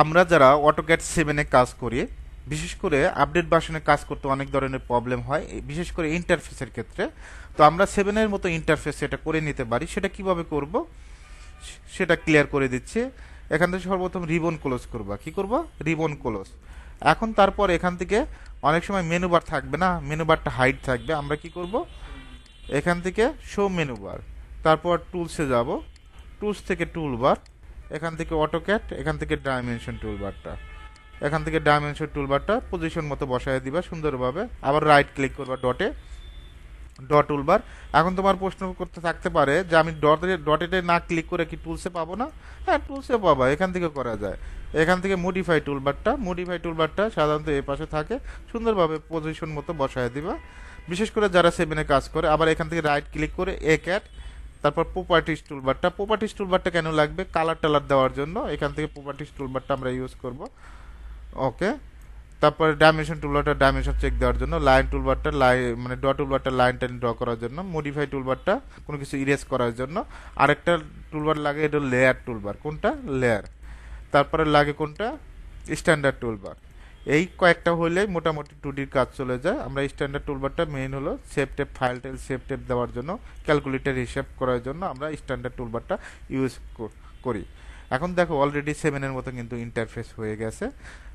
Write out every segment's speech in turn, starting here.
আমরা যারা অটোক্যাট সেভেনে কাজ করি, বিশেষ করে আপডেট ভার্সনে কাজ করতে অনেক ধরনের প্রবলেম হয়, বিশেষ করে ইন্টারফেসের ক্ষেত্রে। তো আমরা সেভেনের মতো ইন্টারফেস এটা করে নিতে পারি। সেটা কীভাবে করব? সেটা ক্লিয়ার করে দিচ্ছি। এখান থেকে সর্বপ্রথম রিবন ক্লোজ করবা। কি করব? রিবন ক্লোজ এখন তারপর এখান থেকে অনেক সময় মেনু বার থাকবে না মেনু হাইড থাকবে। আমরা কি করব? এখান থেকে শো মেনু বার তারপর টুলসে যাব। টুলস থেকে টুল বার এখান থেকে অটোক্যাট এখান থেকে ডাইমেনশন টুলবারটা এখান থেকে ডাইমেনশন টুলবারটা পজিশন মতো বসায় দিবা সুন্দরভাবে। আবার রাইট ক্লিক করবা ডটে ডট টুলবার এখন তোমার প্রশ্ন করতে থাকতে পারে যে আমি ডটে ডটেতে না ক্লিক করে কি টুলসে পাবো না? হ্যাঁ টুলসে পাবা, এখান থেকে করা যায়। এখান থেকে মডিফাই টুলবারটা মডিফাই টুলবারটা সাধারণত এ পাশে থাকে। সুন্দরভাবে পজিশন মতো বসায় দিবা। বিশেষ করে যারা সেভেনে কাজ করে, আবার এখান থেকে রাইট ক্লিক করে এ ক্যাট তারপর প্রপার্টিস টুলবারটা প্রপার্টিস টুলবারটা কেন লাগবে? কালার টালার দেওয়ার জন্য। এখান থেকে প্রপার্টিস টুলবারটা আমরা ইউজ করব। ওকে তারপরে ডাইমেনশন টুলবারটা ডাইমেনশন চেক দেওয়ার জন্য। লাইন টুলবারটা লাইন মানে ডট টুলবারটা লাইন টাইন ড্র করার জন্য। মডিফাই টুলবারটা কোনো কিছু ইরেজ করার জন্য। আরেকটা টুলবার লাগে, এটা লেয়ার টুলবার কোনটা? লেয়ার তারপরে লাগে কোনটা? স্ট্যান্ডার্ড টুলবার এই কয়েকটা হলে মোটামুটি টুডির কাজ চলে যায়। আমরা স্ট্যান্ডার্ড টুলবারটা মেইন হলো সেভ টেপ ফাইল টেল সেভ টেপ দেওয়ার জন্য ক্যালকুলেটর হিসাব করার জন্য আমরা স্ট্যান্ডার্ড টুলবারটা ইউজ করি। এখন দেখো অলরেডি সেভেনের মতো কিন্তু ইন্টারফেস হয়ে গেছে।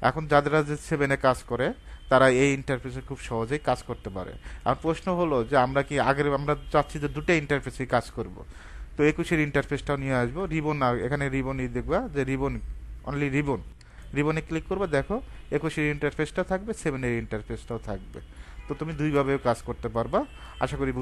এখন যারা যে সেভেনে কাজ করে, তারা এই ইন্টারফেসে খুব সহজেই কাজ করতে পারে। আর প্রশ্ন হলো যে আমরা কি আগের, আমরা চাচ্ছি যে দুটো ইন্টারফেসেই কাজ করব। তো একুশের ইন্টারফেসটাও নিয়ে আসব। রিবন এখানে রিবনই দেখবা যে রিবন অনলি রিবন রিবনে ক্লিক করবে, দেখো একুশের ইন্টারফেসটা থাকবে সেভেনের ইন্টারফেসটাও থাকবে। তো তুমি দুইভাবেও কাজ করতে পারবা। আশা করি